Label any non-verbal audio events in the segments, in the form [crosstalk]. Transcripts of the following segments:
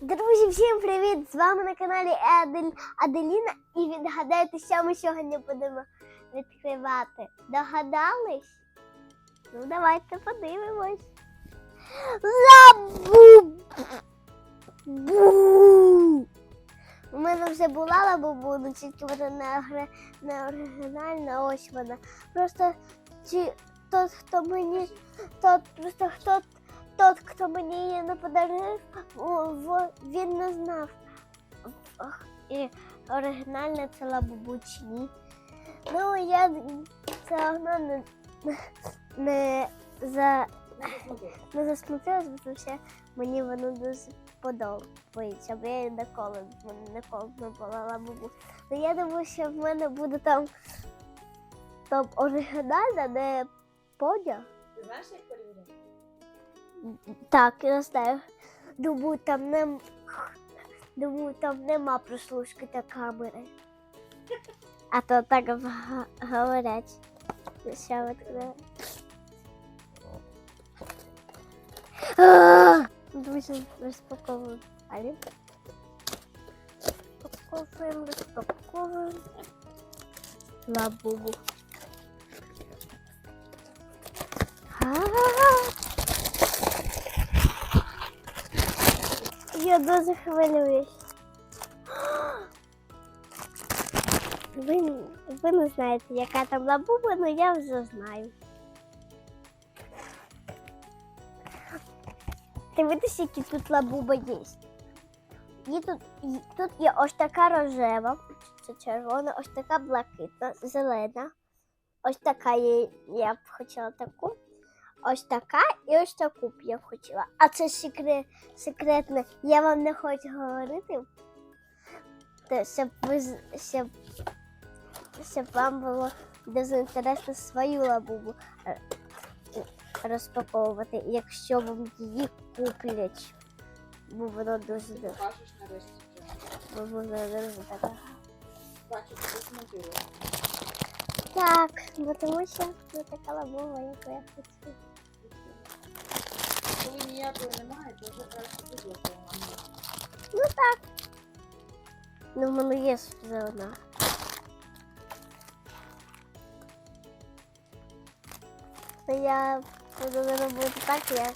Друзі, всім привіт! З вами на каналі Адель... Аделіна і відгадайте, що ми сьогодні будемо відкривати. Догадались? Ну, давайте подивимось. Лабу! Бу! У мене вже була лабубу, тільки вона не, не оригінальна, ось вона. Просто ті, тот, хто мені, тот, просто хто тот, хто мені її не подарив, він не знав. І оригінальне це лабубучні. Ну, я все одно не, не, за, не засмутилась, бо що мені воно дуже подобається. Бо я ніколи, ніколи не була лабубу. Ну я думаю, що в мене буде там, там оригінальна, не подяг. Ти знаєш, як перевіряти? Так, я знаю. Думаю, там не думаю, там нема прослушки та камери. А то так говорять. Ще. А! Друзі, розпаковуємо. Розпаковуємо, розпаковуємо. Лабубу. Я дуже хвилююсь. Ви, ви не знаєте, яка там лабуба, але я вже знаю. Дивитися, які тут лабуба є. Є тут, і- тут є ось така рожева, це червона, ось така блакитна, зелена. Ось така є, я б хотіла таку. Ось така і ось таку б я б хотіла. А це секрет, секретне. Я вам не хочу говорити. Щоб, ви, щоб, щоб вам було дуже інтересно свою лабубу е, розпаковувати, якщо вам її куплять. Бо воно дуже нарешті. Бо воно дуже що ти монтуєш. Так, бо тому що це така лабуба, яку я хотіла. Коли ніякої немає, то вже краще. Ну так. Ну, в мене є вже одна. Я буду робити так, я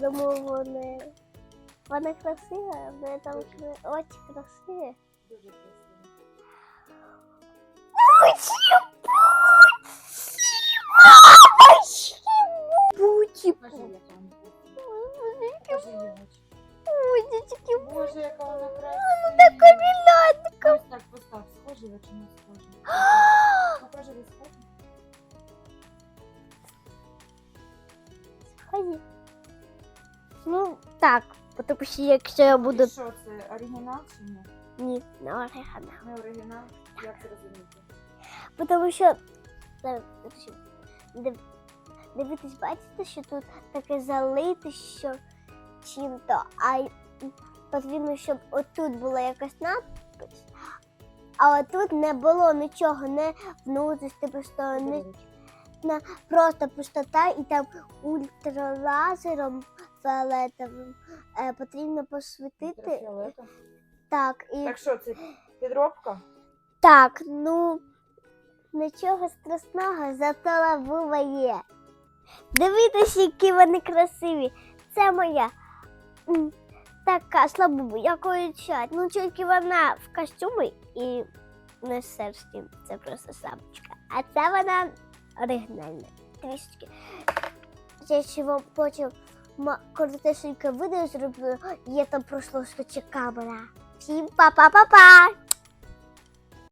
думаю, вони. Вона красива, в неї там очі красиві. Дуже красиво. Боже, яка вона красива. така мілянка. Ось так постав, схожі ви чи не схожі? [gasps] Покажи, ви схожі. Ході. Ну, так, тому що якщо я буду... І що, це оригінал чи ні? Ні, не оригінал. Не оригінал? Як це розуміти? Тому що дивитись, бачите, що тут таке залите, що чим-то, а потрібно, щоб отут була якась надпись, а отут не було нічого, не внутрішньої просто не просто пустота, і там ультралазером фіолетовим е, потрібно посвітити. Так, і Так що, це підробка? Так, ну нічого страшного, зато лабуба є. Дивіться, які вони красиві. Це моя така слабуба, якою чать. Ну тільки вона в костюмі і не серці. Це просто шапочка. А це вона оригінальна. Трішечки. Я ще вам потім коротенько відео зроблю, є там прослушка камера. Всім па-па-па-па!